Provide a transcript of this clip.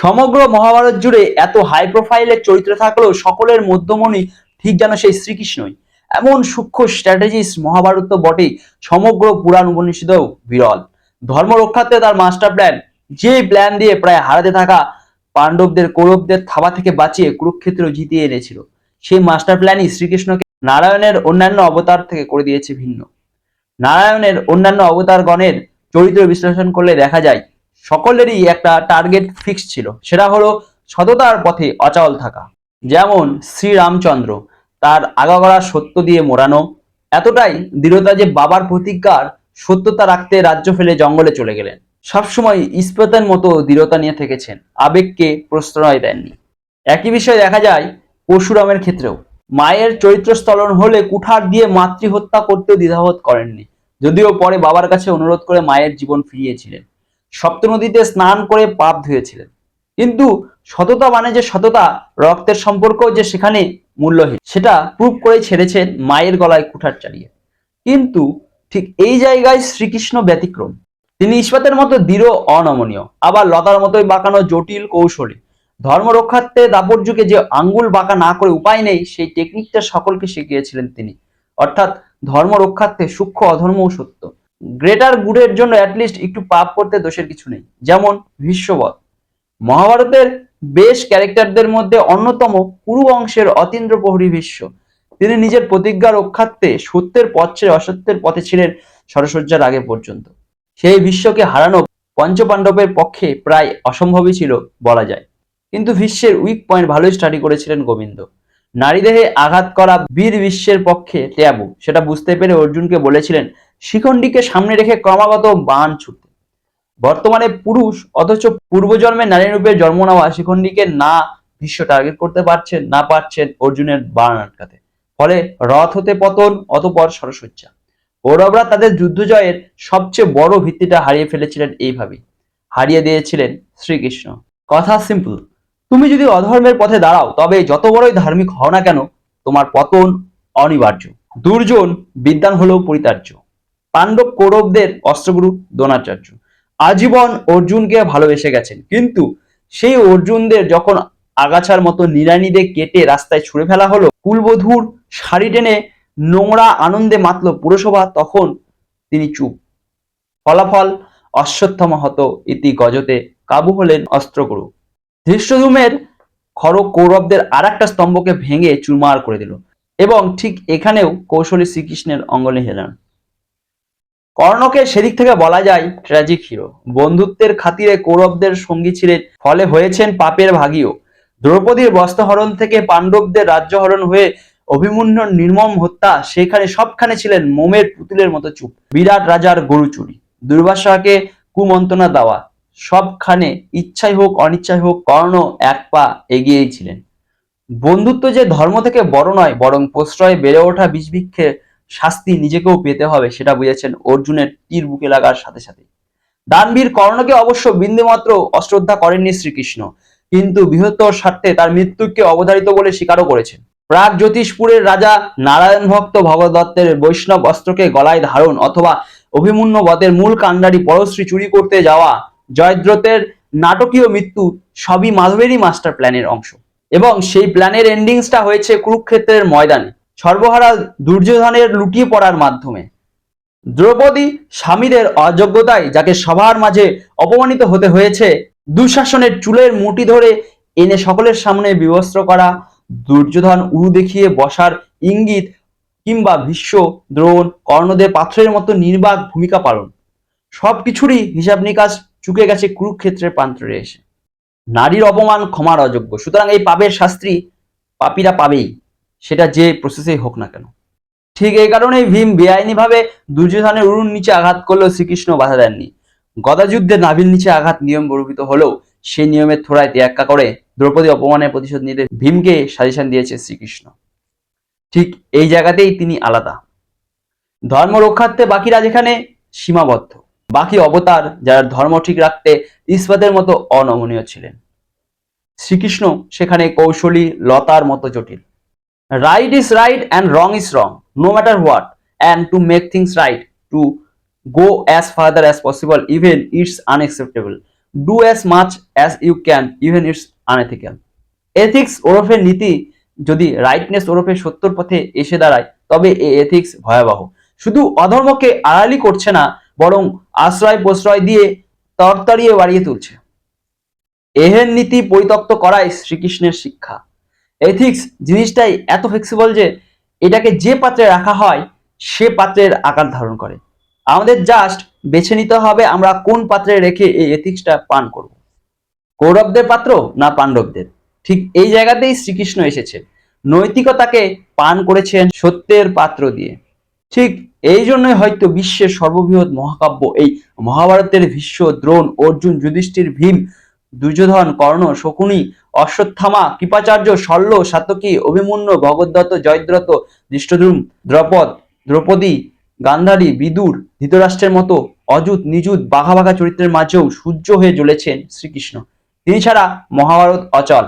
সমগ্র মহাভারত জুড়ে এত হাই প্রোফাইলের চরিত্র থাকলেও সকলের মধ্যমণি ঠিক যেন সেই শ্রীকৃষ্ণই। এমন সূক্ষ্ম স্ট্র্যাটেজিস্ট মহাভারত তো বটেই, সমগ্র পুরাণ উপনিষদেও বিরল। ধর্ম রক্ষার্থে তার মাস্টার প্ল্যান যে প্ল্যান দিয়ে প্রায় হারাতে থাকা পাণ্ডবদের, কৌরবদের থাবা থেকে বাঁচিয়ে কুরুক্ষেত্র জিতিয়ে এনেছিল, সেই মাস্টার প্ল্যানই শ্রীকৃষ্ণকে নারায়ণের অন্যান্য অবতার থেকে করে দিয়েছে ভিন্ন। নারায়ণের অন্যান্য অবতারগণের চরিত্র বিশ্লেষণ করলে দেখা যায় সকলেরই একটা টার্গেট ফিক্স ছিল। সেটা হলো সততার পথে অচল থাকা। যেমন শ্রীরামচন্দ্র, তার আগাগড়া সত্য দিয়ে মোড়ানো, এতটাই দৃঢ়তা যে বাবার প্রতিজ্ঞার সত্যতা রাখতে রাজ্য ফেলে জঙ্গলে চলে গেলেন। সবসময় ইস্পাতের মতো দৃঢ়তা নিয়ে থেকেছেন, আবেগকে প্রশ্রয় দেননি। একই বিষয় দেখা যায় পরশুরামের ক্ষেত্রেও। মায়ের চরিত্র স্থলন হলে কুঠার দিয়ে মাতৃহত্যা করতেও দ্বিধাবোধ করেননি। যদিও পরে বাবার কাছে অনুরোধ করে মায়ের জীবন ফিরিয়েছিলেন। সপ্তনদীতে স্নান করে পাপ ধুয়েছিলেন। কিন্তু সততা মানে যে সততা, রক্তের সম্পর্ক যে সেখানে মূল্যহীন, সেটা প্রুভ করে ছেড়েছেন মায়ের গলায় কুঠার চালিয়ে। কিন্তু ঠিক এই জায়গায় শ্রীকৃষ্ণ ব্যতিক্রম। তিনি ইস্পাতের মতো দৃঢ়, অনমনীয়, আবার লতার মতোই বাঁকানো জটিল কৌশলী। ধর্ম রক্ষার্থে দাপর যুগে যে আঙ্গুল বাঁকা না করে উপায় নেই, সেই টেকনিকটা সকলকে শিখিয়েছিলেন তিনি। অর্থাৎ ধর্ম রক্ষার্থে সূক্ষ্ম অধর্মও সত্য। গ্রেটার গুডের জন্য অ্যাটলিস্ট একটু পাপ করতে দোষের কিছু নেই। যেমন ভীষ্মবধ মহাভারতের বেশ ক্যারেক্টারদের মধ্যে অন্যতম কুরু বংশের অতীন্দ্র প্রহরী ভীষ্ম তিনি নিজের প্রতিজ্ঞা রক্ষার্থে সত্যের পথ, অসত্যের পথে ছিলেন সরসজ্জার আগে পর্যন্ত। সেই বিশ্বকে হারানো পঞ্চপাণ্ডবের পক্ষে প্রায় অসম্ভবই ছিল বলা যায়। কিন্তু ভীষ্মের উইক পয়েন্ট ভালোই স্টাডি করেছিলেন গোবিন্দ। নারী দেহে আঘাত করা বীর বিশ্বের পক্ষে ট্যাবু সেটা বুঝতে পেরে অর্জুনকে বলেছিলেন শিখণ্ডীকে সামনে রেখে ক্রমাগত বাণ ছুটতে। বর্তমানে পুরুষ অথচ পূর্বজন্মে নারী রূপে জন্ম নেওয়া শিখণ্ডীকে না ভীষ্ম টার্গেট করতে পারছেন, না পারছেন অর্জুনের বাণ আটকাতে। ফলে রথ হতে পতন, অতপর সরসজ্জা। কৌরবরা তাদের যুদ্ধ জয়ের সবচেয়ে বড় ভিত্তিটা হারিয়ে ফেলেছিলেন এইভাবেই। হারিয়ে দিয়েছিলেন শ্রীকৃষ্ণ। কথা সিম্পল তুমি যদি অধর্মের পথে দাঁড়াও, তবে যত বড়ই ধার্মিক হও না কেন, তোমার পতন অনিবার্য। দুর্যোধন বিদ্যান হলেও পরিতার্য। পাণ্ডব কৌরবদের অস্ত্রগুরু দ্রোণাচার্য। আজীবন অর্জুনকে ভালোবেসে গেছেন। কিন্তু সেই অর্জুনদের যখন আগাছার মতো নিরানিদের কেটে রাস্তায় ছুঁড়ে ফেলা হলো, কুলবধূর শাড়ি টেনে নোংরা আনন্দে মাতল পুরসভা, তখন তিনি চুপ। ফলাফল অশ্বত্থমা হত ইতি গজতে কাবু হলেন অস্ত্রগুরু। ধৃষ্টধূমের খড়গ কৌরবদের আর একটা স্তম্ভকে ভেঙে চুরমার করে দিল। এবং ঠিক এখানেও কৌশলী শ্রীকৃষ্ণের অঙ্গনে হেলেন। কর্ণকে সেদিক থেকে বলা যায় ট্র্যাজিক হিরো বন্ধুত্বের খাতিরে কৌরবদের সঙ্গী ছিলেন, ফলে হয়েছেন পাপের ভাগীও। দ্রৌপদীর বস্ত্রহরণ থেকে পাণ্ডবদের রাজ্যহরণ হয়ে অভিমন্যুর নির্মম হত্যা, সেখানে সবখানে ছিলেন মোমের পুতুলের মতো চুপ। বিরাট রাজার গরু চুরি, দুর্বাসাকে কুমন্ত্রণা দেওয়া, সবখানে ইচ্ছাই হোক, অনিচ্ছাই হোক, কর্ণ এক পা এগিয়েই ছিলেন। বন্ধুত্ব যে ধর্ম থেকে বড় নয়, বরং প্রশ্রয়ে বেড়ে ওঠা বিষবৃক্ষে শাস্তি নিজেকেও পেতে হবে, সেটা বুঝেছেন অর্জুনের তীর বুকে লাগার সাথে সাথে। দানবীর কর্ণকে অবশ্য বিন্দুমাত্র অশ্রদ্ধা করেননি শ্রীকৃষ্ণ, কিন্তু বৃহত্তর স্বার্থে তার মৃত্যুকে অবধারিত বলে স্বীকারও করেছেন। প্রাগ জ্যোতিষপুরের রাজা নারায়ণ ভক্ত ভগদত্তের বৈষ্ণব অস্ত্রকে গলায় ধারণ অথবা অভিমন্যু বদের মূল কাণ্ডারি পরশ্রী চুরি করতে যাওয়া জয়দ্রথের নাটকীয় মৃত্যু সবই মাধবেরই মাস্টার প্ল্যানের অংশ। এবং সেই প্ল্যানের এন্ডিংসটা হয়েছে কুরুক্ষেত্রের ময়দানে। সর্বহারা দুর্যোধনের লুটিয়ে পড়ার মাধ্যমে। দ্রৌপদী স্বামীদের অযোগ্যতায় যাকে সবার মাঝে অপমানিত হতে হয়েছে, দুঃশাসনের চুলের মুঠি ধরে এনে সকলের সামনে বিবস্ত্র করা, দুর্যোধন উরু দেখিয়ে বসার ইঙ্গিত কিংবা ভীষ্ম, দ্রোণ কর্ণদের পাথরের মতো নির্বাক ভূমিকা পালন। সব কিছুরই হিসাব নিকাশ চুকে গেছে কুরুক্ষেত্রের প্রান্তরে এসে। নারীর অপমান ক্ষমার অযোগ্য। সুতরাং এই পাপের শাস্ত্রী পাপীরা পাবেই। সেটা যে প্রসেসেই হোক না কেন। ঠিক এই কারণেই ভীম বেআইনিভাবে দুর্যোধনের উরুর নিচে আঘাত করলেও শ্রীকৃষ্ণ বাধা দেননি। গদাযুদ্ধে নাভির নিচে আঘাত নিয়ম বরূপিত হলেও সেই নিয়মের থোড়ায় ত্যাগা করে দ্রৌপদী অপমানের প্রতিশোধ নিতে ভীমকে সাজেশন দিয়েছে শ্রীকৃষ্ণ। ঠিক এই জায়গাতেই তিনি আলাদা। ধর্ম রক্ষার্থে বাকিরা যেখানে সীমাবদ্ধ, বাকি অবতার যারা ধর্ম ঠিক রাখতে ইস্পাতের মতো অনমনীয় ছিলেন। শ্রীকৃষ্ণ সেখানে কৌশলী লতার মতো জটিল। Right is right and wrong is wrong no matter what and to make things right to go as farther as possible even it's unacceptable do as much as you can even it's unethical ethics ওরফে নীতি, যদি rightness ওরফে সত্যর পথে এসে দাঁড়ায়, তবে এ ethics ভয়াবহ। শুধু অধর্মকে আড়ালি করছে না, বরং আশ্রয় প্রশ্রয় দিয়ে তরতরিয়ে বাড়িয়ে তুলছে। এহেন নীতি পরিত্যক্ত করাই শ্রীকৃষ্ণের শিক্ষা। এথিক্স জিনিসটাই এত ফ্লেক্সিবল যে এটাকে যে পাত্রে রাখা হয়, সে পাত্রের আকার ধারণ করে। আমাদের জাস্ট বেছে নিতে হবে আমরা কোন পাত্রে রেখে এই এথিক্সটা পান করব। কৌরবদের পাত্র না পাণ্ডবদের? ঠিক এই জায়গাতেই শ্রীকৃষ্ণ এসেছে। নৈতিকতাকে পান করেছেন সত্যের পাত্র দিয়ে। ঠিক এই জন্যই হয়তো বিশ্বের সর্ববৃহৎ মহাকাব্য, এই মহাভারতের ভীষ্ম, দ্রোণ, অর্জুন, যুধিষ্ঠির, ভীম দুর্যোধন, কর্ণ, শকুনি, অশ্বত্থামা, কৃপাচার্য শল্য সাতকী, অভিমন্য ভগদ্দত্ত জয়দ্রত দৃষ্টদ্রুম, দ্রপদ, দ্রৌপদী, গান্ধারী, বিদুর, ধৃতরাষ্ট্রের মতো অযুত, নিযুত, বাঘা বাঘা চরিত্রের মাঝেও সূর্য হয়ে জ্বলেছেন শ্রীকৃষ্ণ। তিনি ছাড়া মহাভারত অচল।